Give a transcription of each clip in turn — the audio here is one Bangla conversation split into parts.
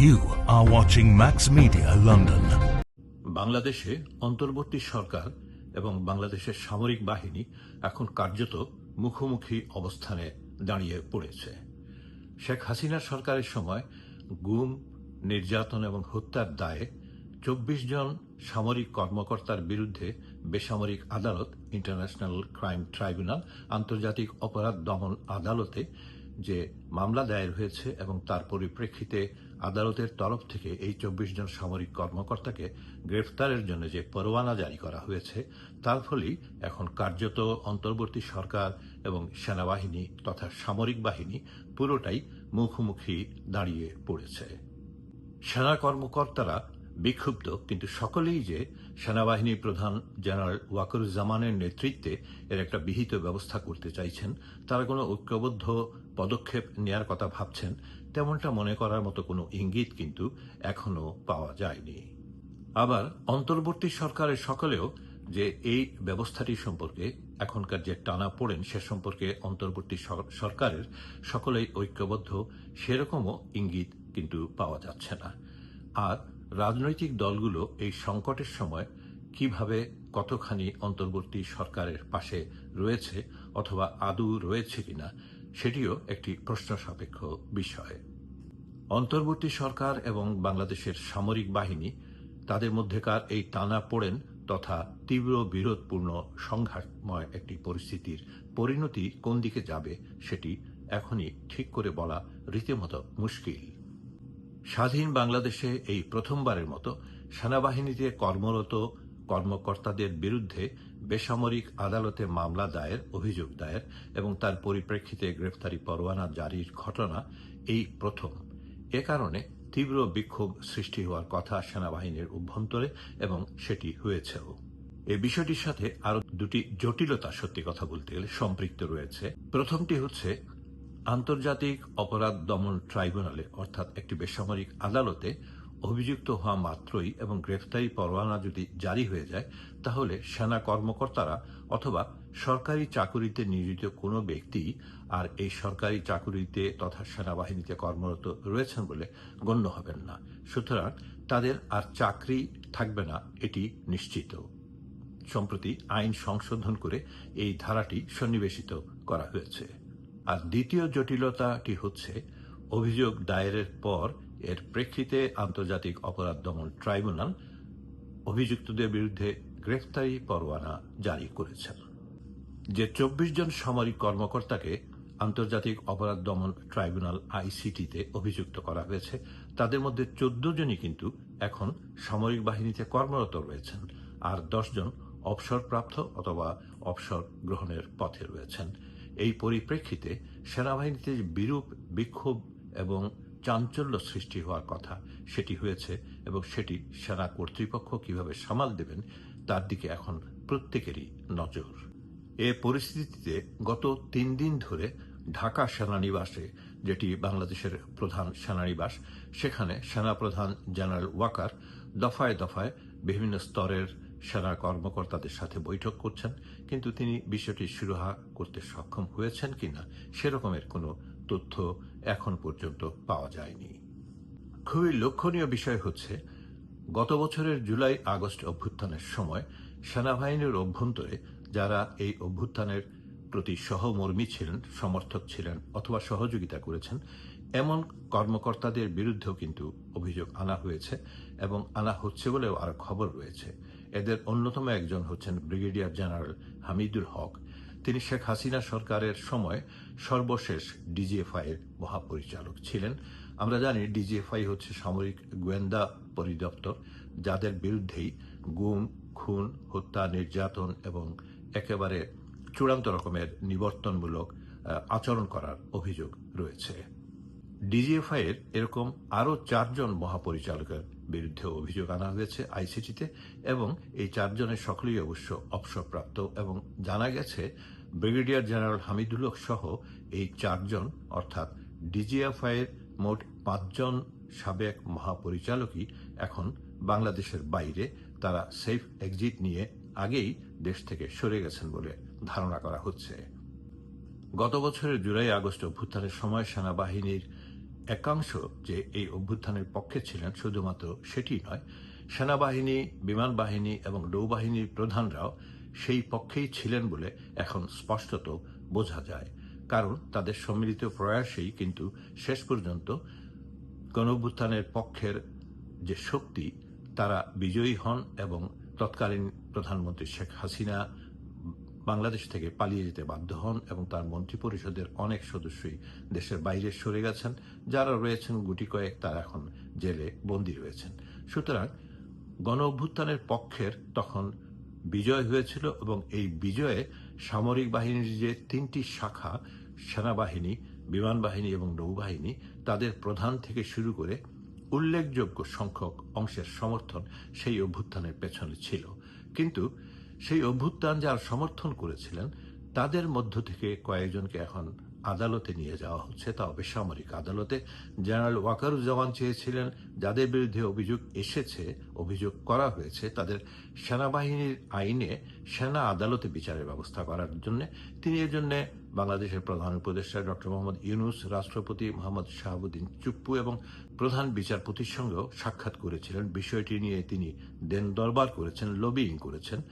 You are watching Max Media, London. বাংলাদেশে অন্তর্বর্তী সরকার এবং বাংলাদেশের সামরিক বাহিনী এখন কার্যত মুখোমুখি অবস্থানে দাঁড়িয়ে পড়েছে শেখ হাসিনা সরকারের সময় গুম, নির্যাতন এবং হত্যার দায়ে চব্বিশ জন সামরিক কর্মকর্তার বিরুদ্ধে বেসামরিক আদালত, ইন্টারন্যাশনাল ক্রাইম ট্রাইব্যুনাল, আন্তর্জাতিক অপরাধ দমন আদালতে যে মামলা দায়ের হয়েছে এবং তার পরিপ্রেক্ষিতে আদালতের তরফ থেকে এই চব্বিশ জন সামরিক কর্মকর্তাকে গ্রেফতারের জন্য যে পরোয়ানা জারি করা হয়েছে, তার ফলেই এখন কার্যত অন্তর্বর্তী সরকার এবং সেনাবাহিনী তথা সামরিক বাহিনী পুরোটাই মুখোমুখি দাঁড়িয়ে পড়েছে। সেনা কর্মকর্তারা বিক্ষুব্ধ, কিন্তু সকলেই যে সেনাবাহিনী প্রধান জেনারেল ওয়াকরুজ্জামানের নেতৃত্বে এর একটা বিহিত ব্যবস্থা করতে চাইছেন, তারা কোনো ঐক্যবদ্ধ পদক্ষেপ নেয়ার কথা ভাবছেন তেমনটা মনে করার মতো কোনো ইঙ্গিত কিন্তু এখনও পাওয়া যায়নি। আবার অন্তর্বর্তী সরকারের সকলেও যে এই ব্যবস্থাটি সম্পর্কে এখনকার যে টানা পড়েন, সে সম্পর্কে অন্তর্বর্তী সরকারের সকলেই ঐক্যবদ্ধ, সেরকমও ইঙ্গিত কিন্তু পাওয়া যাচ্ছে না। আর রাজনৈতিক দলগুলো এই সংকটের সময় কীভাবে কতখানি অন্তর্বর্তী সরকারের পাশে রয়েছে অথবা আদৌ রয়েছে কিনা সেটিও একটি প্রশ্ন সাপেক্ষ বিষয়। অন্তর্বর্তী সরকার এবং বাংলাদেশের সামরিক বাহিনী তাদের মধ্যেকার এই টানা পড়েন তথা তীব্র বিরোধপূর্ণ সংঘাতময় একটি পরিস্থিতির পরিণতি কোন দিকে যাবে সেটি এখনই ঠিক করে বলা রীতিমতো মুশকিল। স্বাধীন বাংলাদেশে এই প্রথমবারের মতো সেনাবাহিনীতে কর্মরত কর্মকর্তাদের বিরুদ্ধে বেসামরিক আদালতে মামলা দায়ের, অভিযোগ দায়ের এবং তার পরিপ্রেক্ষিতে গ্রেফতারি পরোয়ানা জারির ঘটনা এই প্রথম। এ কারণে তীব্র বিক্ষোভ সৃষ্টি হওয়ার কথা সেনাবাহিনীর অভ্যন্তরে এবং সেটি হয়েছেও। এ বিষয়টির সাথে আরও দুটি জটিলতা সত্যি কথা বলতে গেলে সম্পৃক্ত রয়েছে। প্রথমটি হচ্ছে, আন্তর্জাতিক অপরাধ দমন ট্রাইব্যুনালে অর্থাৎ একটি বেসামরিক আদালতে অভিযুক্ত হওয়া মাত্রই এবং গ্রেফতারি পরোয়ানা যদি জারি হয়ে যায়, তাহলে সেনা কর্মকর্তারা অথবা সরকারি চাকুরিতে নিয়োজিত কোনো ব্যক্তি আর এই সরকারি চাকুরিতে তথা সেনাবাহিনীতে কর্মরত রয়েছেন বলে গণ্য হবেন না। সুতরাং তাদের আর চাকরি থাকবে না, এটি নিশ্চিত। সম্প্রতি আইন সংশোধন করে এই ধারাটি সন্নিবেশিত করা হয়েছে। আর দ্বিতীয় জটিলতাটি হচ্ছে, অভিযোগ দায়েরের পর এর প্রেক্ষিতে আন্তর্জাতিক অপরাধ দমন ট্রাইব্যুনাল অভিযুক্তদের বিরুদ্ধে গ্রেফতারি পরোয়ানা জারি করেছেন যে চব্বিশ জন সামরিক কর্মকর্তাকে আন্তর্জাতিক অপরাধ দমন ট্রাইব্যুনাল আইসিটিতে অভিযুক্ত করা হয়েছে, তাদের মধ্যে চোদ্দ জনই কিন্তু এখন সামরিক বাহিনীতে কর্মরত রয়েছেন আর জন অবসরপ্রাপ্ত অথবা অবসর গ্রহণের পথে রয়েছেন। এই পরিপ্রেক্ষিতে সেনাবাহিনীতে বিরূপ বিক্ষোভ এবং চাঞ্চল্য সৃষ্টি হওয়ার কথা। সেটি হয়েছে এবং সেটি সেনা কর্তৃপক্ষ কীভাবে সামাল দেবেন, তার দিকে এখন প্রত্যেকেরই নজর। এ পরিস্থিতিতে গত তিন দিন ধরে ঢাকা সেনানিবাসে, যেটি বাংলাদেশের প্রধান সেনানিবাস, সেখানে সেনাপ্রধান জেনারেল ওয়াকার দফায় দফায় বিভিন্ন স্তরের সেনা কর্মকর্তাদের সাথে বৈঠক করছেন, কিন্তু তিনি বিষয়টি সুরাহা করতে সক্ষম হয়েছেন কিনা সেরকমের কোনো তথ্য এখন পর্যন্ত পাওয়া যায়নি। খুবই লক্ষণীয় বিষয় হচ্ছে, গত বছরের জুলাই আগস্ট অভ্যুত্থানের সময় সেনাবাহিনীর অভ্যন্তরে যারা এই অভ্যুত্থানের প্রতি সহমর্মী ছিলেন, সমর্থক ছিলেন অথবা সহযোগিতা করেছেন, এমন কর্মকর্তাদের বিরুদ্ধেও কিন্তু অভিযোগ আনা হয়েছে এবং আনা হচ্ছে বলেও আর খবর রয়েছে। এদের অন্যতম একজন হচ্ছেন ব্রিগেডিয়ার জেনারেল হামিদুল হক। তিনি শেখ হাসিনা সরকারের সময় সর্বশেষ ডিজিএফআই এর মহাপরিচালক ছিলেন। আমরা জানি ডিজিএফআই হচ্ছে সামরিক গোয়েন্দা পরিদপ্তর, যাদের বিরুদ্ধেই গুম, খুন, হত্যা, নির্যাতন এবং একেবারে চূড়ান্ত রকমের নিবর্তনমূলক আচরণ করার অভিযোগ রয়েছে। ডিজিএফআই এর এরকম আরও চারজন মহাপরিচালকের বিরুদ্ধে অভিযোগ আনা হয়েছে আইসিটিতে এবং এই চারজনের সকলেই অবশ্য অবসরপ্রাপ্ত এবং জানা গেছে ব্রিগেডিয়ার জেনারেল হামিদুল হক সহ এই চারজন, অর্থাৎ ডিজিএফআই এর মোট পাঁচজন সাবেক মহাপরিচালকই এখন বাংলাদেশের বাইরে। তারা সেফ এক্সিট নিয়ে আগেই দেশ থেকে সরে গেছেন বলে ধারণা করা হচ্ছে। গত বছরের জুলাই আগস্ট অভ্যুত্থানের সময় সেনাবাহিনীর একাংশ যে এই অভ্যুত্থানের পক্ষে ছিলেন শুধুমাত্র সেটি নয়, সেনাবাহিনী, বিমান বাহিনী এবং নৌবাহিনীর প্রধানরাও সেই পক্ষেই ছিলেন বলে এখন স্পষ্টত বোঝা যায়। কারণ তাদের সম্মিলিত প্রয়াসেই কিন্তু শেষ পর্যন্ত গণঅভ্যুত্থানের পক্ষের যে শক্তি, তারা বিজয়ী হন এবং তৎকালীন প্রধানমন্ত্রী শেখ হাসিনা বাংলাদেশ থেকে পালিয়ে যেতে বাধ্য হন এবং তার মন্ত্রিপরিষদের অনেক সদস্যই দেশের বাইরে সরে গেছেন, যারা রয়েছেন গুটি কয়েক তারা এখন জেলে বন্দী রয়েছেন। সুতরাং গণ অভ্যুত্থানের পক্ষের তখন বিজয় হয়েছিল এবং এই বিজয়ে সামরিক বাহিনীর যে তিনটি শাখা, সেনাবাহিনী বিমান বাহিনী এবং নৌবাহিনী, তাদের প্রধান থেকে শুরু করে উল্লেখযোগ্য সংখ্যক অংশের সমর্থন সেই অভ্যুত্থানের পেছনে ছিল। কিন্তু সেই অভ্যুত্থান যারা সমর্থন করেছিলেন, তাদের মধ্য থেকে কয়েকজনকে এখন আদালতে নিয়ে যাওয়া হচ্ছে, তাও বেসামরিক আদালতে। জেনারেল ওয়াকারুজ্জামান চেয়েছিলেন, যাদের বিরুদ্ধে অভিযোগ এসেছে, অভিযোগ করা হয়েছে, তাদের সেনাবাহিনীর আইনে সেনা আদালতে বিচারের ব্যবস্থা করার জন্য। তিনি এর জন্য বাংলাদেশের প্রধান উপদেষ্টা ডক্টর মোহাম্মদ ইউনুস, রাষ্ট্রপতি মোহাম্মদ শাহাবুদ্দিন চুপ্পু এবং প্রধান বিচারপতির সঙ্গেও সাক্ষাৎ করেছিলেন। বিষয়টি নিয়ে তিনি দেন দরবার করেছেন লবিং করেছেন।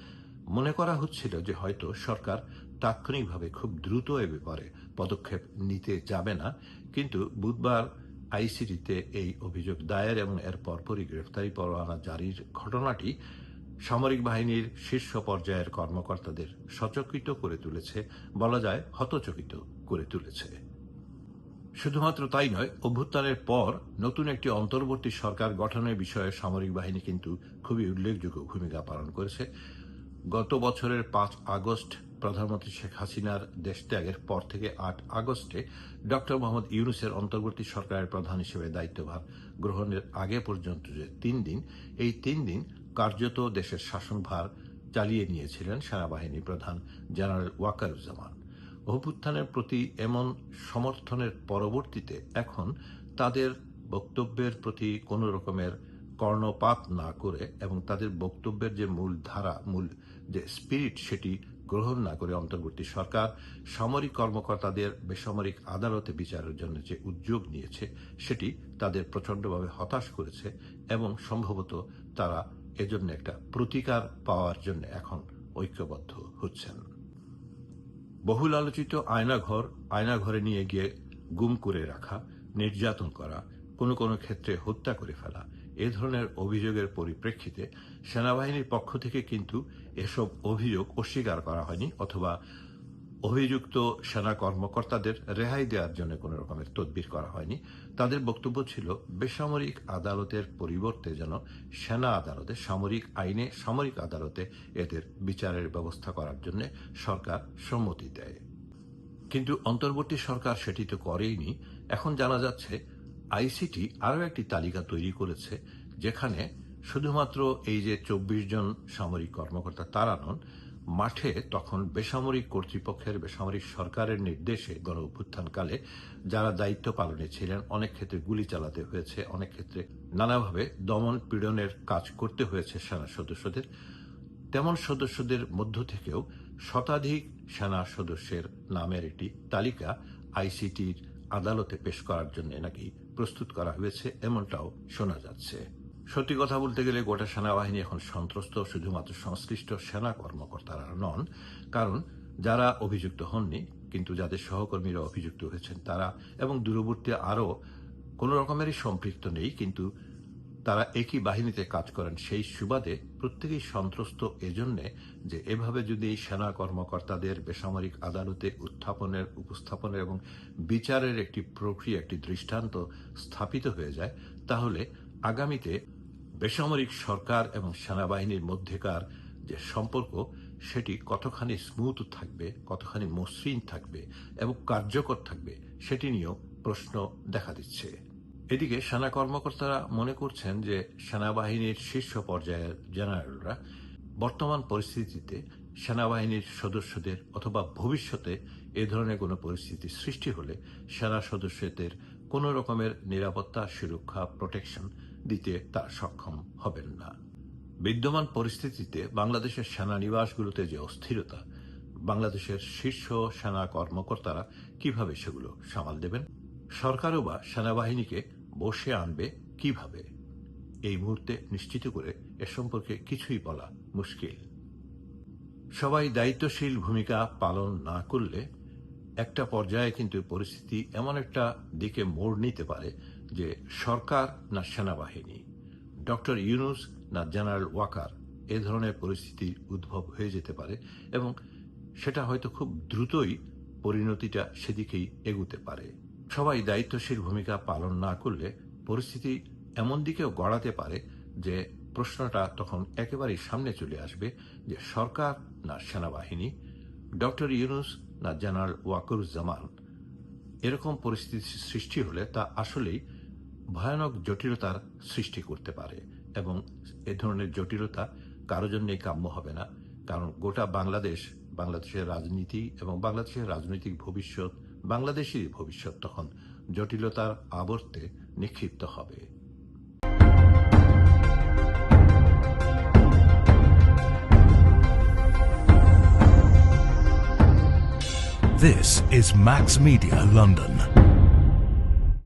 মনে করা হচ্ছিল যে হয়তো সরকার তাৎক্ষণিকভাবে খুব দ্রুত এ ব্যাপারে পদক্ষেপ নিতে যাবে না, কিন্তু বুধবার আইসিটিতে এই অভিযোগ দায়ের এবং এর পরপরই গ্রেফতারি পরোয়ানা জারির ঘটনাটি সামরিক বাহিনীর শীর্ষ পর্যায়ের কর্মকর্তাদের সচকিত করে তুলেছে, বলা যায় হতচকিত করে তুলেছে। শুধুমাত্র তাই নয়, অভ্যুত্থানের পর নতুন একটি অন্তর্বর্তী সরকার গঠনের বিষয়ে সামরিক বাহিনী কিন্তু খুবই উল্লেখযোগ্য ভূমিকা পালন করেছে। গত বছরের পাঁচ আগস্ট প্রধানমন্ত্রী শেখ হাসিনার দেশ ত্যাগের পর থেকে আট আগস্টে ডক্টর মোহাম্মদ ইউনুসের অন্তর্বর্তী সরকারের প্রধান হিসেবে দায়িত্বভার গ্রহণের আগে পর্যন্ত যে তিন দিন, এই তিন দিন কার্যত দেশের শাসনভার চালিয়ে নিয়েছিলেন সেনাবাহিনী প্রধান জেনারেল ওয়াকারুজ্জামান। অভ্যুত্থানের প্রতি এমন সমর্থনের পরবর্তীতে এখন তাদের বক্তব্যের প্রতি কোন রকমের কর্ণপাত না করে এবং তাদের বক্তব্যের যে মূল ধারা, মূল যে স্পিরিট সেটি গ্রহণ না করে অন্তর্বর্তী সরকার সামরিক কর্মকর্তাদের বেসামরিক আদালতে বিচারের জন্য যে উদ্যোগ নিয়েছে, সেটি তাদের প্রচণ্ডভাবে হতাশ করেছে এবং সম্ভবত তারা এজন্য একটা প্রতিকার পাওয়ার জন্য এখন ঐক্যবদ্ধ হচ্ছেন। বহুল আলোচিত আয়নাঘর, আয়নাঘরে নিয়ে গিয়ে গুম করে রাখা, নির্যাতন করা, কোনো কোনো ক্ষেত্রে হত্যা করে ফেলা এ ধরনের অভিযোগের পরিপ্রেক্ষিতে সেনাবাহিনীর পক্ষ থেকে কিন্তু এসব অভিযোগ অস্বীকার করা হয়নি অথবা অভিযুক্ত সেনা কর্মকর্তাদের রেহাই দেওয়ার জন্য কোন রকমের তদবির করা হয়নি। তাদের বক্তব্য ছিল, বেসামরিক আদালতের পরিবর্তে যেন সেনা আদালতে, সামরিক আইনে, সামরিক আদালতে এদের বিচারের ব্যবস্থা করার জন্য সরকার সম্মতি দেয়। কিন্তু অন্তর্বর্তী সরকার সেটি তো করেইনি। এখন জানা যাচ্ছে আইসিটি আরও একটি তালিকা তৈরি করেছে, যেখানে শুধুমাত্র এই যে চব্বিশ জন সামরিক কর্মকর্তা তারা নন, মাঠে তখন বেসামরিক কর্তৃপক্ষের, বেসামরিক সরকারের নির্দেশে গণ অভ্যুত্থানকালে যারা দায়িত্ব পালনে ছিলেন, অনেক ক্ষেত্রে গুলি চালাতে হয়েছে, অনেক ক্ষেত্রে নানাভাবে দমন পীড়নের কাজ করতে হয়েছে সেনা সদস্যদের। তেমন সদস্যদের মধ্য থেকেও শতাধিক সেনা সদস্যের নামের একটি তালিকা আইসিটির আদালতে পেশ করার জন্য নাকি প্রস্তুত করা হয়েছে, এমনটাও শোনা যাচ্ছে। সত্যি কথা বলতে গেলে গোটা সেনাবাহিনী এখন সন্ত্রস্ত, শুধুমাত্র সংশ্লিষ্ট সেনা কর্মকর্তারা নন, কারণ যারা অভিযুক্ত হননি, কিন্তু যাদের সহকর্মীরা অভিযুক্ত হয়েছেন তারা, এবং দূরবর্তী আরও কোনো রকমেরই সম্পৃক্ত নেই, কিন্তু তারা একই বাহিনীতে কাজ করেন সেই সুবাদে প্রত্যেকেই সন্ত্রস্ত এজন্যে যে এভাবে যদি সেনা কর্মকর্তাদের বেসামরিক আদালতে উত্থাপনের, উপস্থাপনের এবং বিচারের একটি প্রক্রিয়া, একটি দৃষ্টান্ত স্থাপিত হয়ে যায়, তাহলে আগামীতে বেসামরিক সরকার এবং সেনাবাহিনীর মধ্যেকার যে সম্পর্ক, সেটি কতখানি স্মুথ থাকবে, কতখানি মসৃণ থাকবে এবং কার্যকর থাকবে, সেটি নিয়েও প্রশ্ন দেখা দিচ্ছে। এদিকে সেনা কর্মকর্তারা মনে করছেন যে সেনাবাহিনীর শীর্ষ পর্যায়ের জেনারেলরা বর্তমান পরিস্থিতিতে সেনাবাহিনীর সদস্যদের অথবা ভবিষ্যতে এ ধরনের কোনো পরিস্থিতি সৃষ্টি হলে সেনা সদস্যদের কোন রকমের নিরাপত্তা সুরক্ষা প্রোটেকশন দিতে তারা সক্ষম হবেন না। বিদ্যমান পরিস্থিতিতে বাংলাদেশের সেনানিবাসগুলোতে যে অস্থিরতা, বাংলাদেশের শীর্ষ সেনা কর্মকর্তারা কীভাবে সেগুলো সামাল দেবেন? সরকারও বা সেনাবাহিনীকে বসে আনবে কীভাবে? এই মুহূর্তে নিশ্চিত করে এ সম্পর্কে কিছুই বলা মুশকিল। সবাই দায়িত্বশীল ভূমিকা পালন না করলে একটা পর্যায়ে কিন্তু পরিস্থিতি এমন একটা দিকে মোড় নিতে পারে যে সরকার না সেনাবাহিনী, ডক্টর ইউনুস না জেনারেল ওয়াকার এ ধরনের পরিস্থিতির উদ্ভব হয়ে যেতে পারে এবং সেটা হয়তো খুব দ্রুতই পরিণতিটা সেদিকেই এগুতে পারে। সবাই দায়িত্বশীল ভূমিকা পালন না করলে পরিস্থিতি এমন দিকেও গড়াতে পারে যে প্রশ্নটা তখন একেবারেই সামনে চলে আসবে যে সরকার না সেনাবাহিনী, ডক্টর ইউনুস না জেনারেল ওয়াকুরুজ্জামান। এরকম পরিস্থিতি সৃষ্টি হলে তা আসলেই ভয়ানক জটিলতার সৃষ্টি করতে পারে এবং এ ধরনের জটিলতা কারও জন্যই কাম্য হবে না। কারণ গোটা বাংলাদেশ, বাংলাদেশের রাজনীতি এবং বাংলাদেশের রাজনৈতিক ভবিষ্যৎ বাংলাদেশের ভবিষ্যৎ তখন জটিলতার আবর্তে নিক্ষিপ্ত হবে This is Max Media London.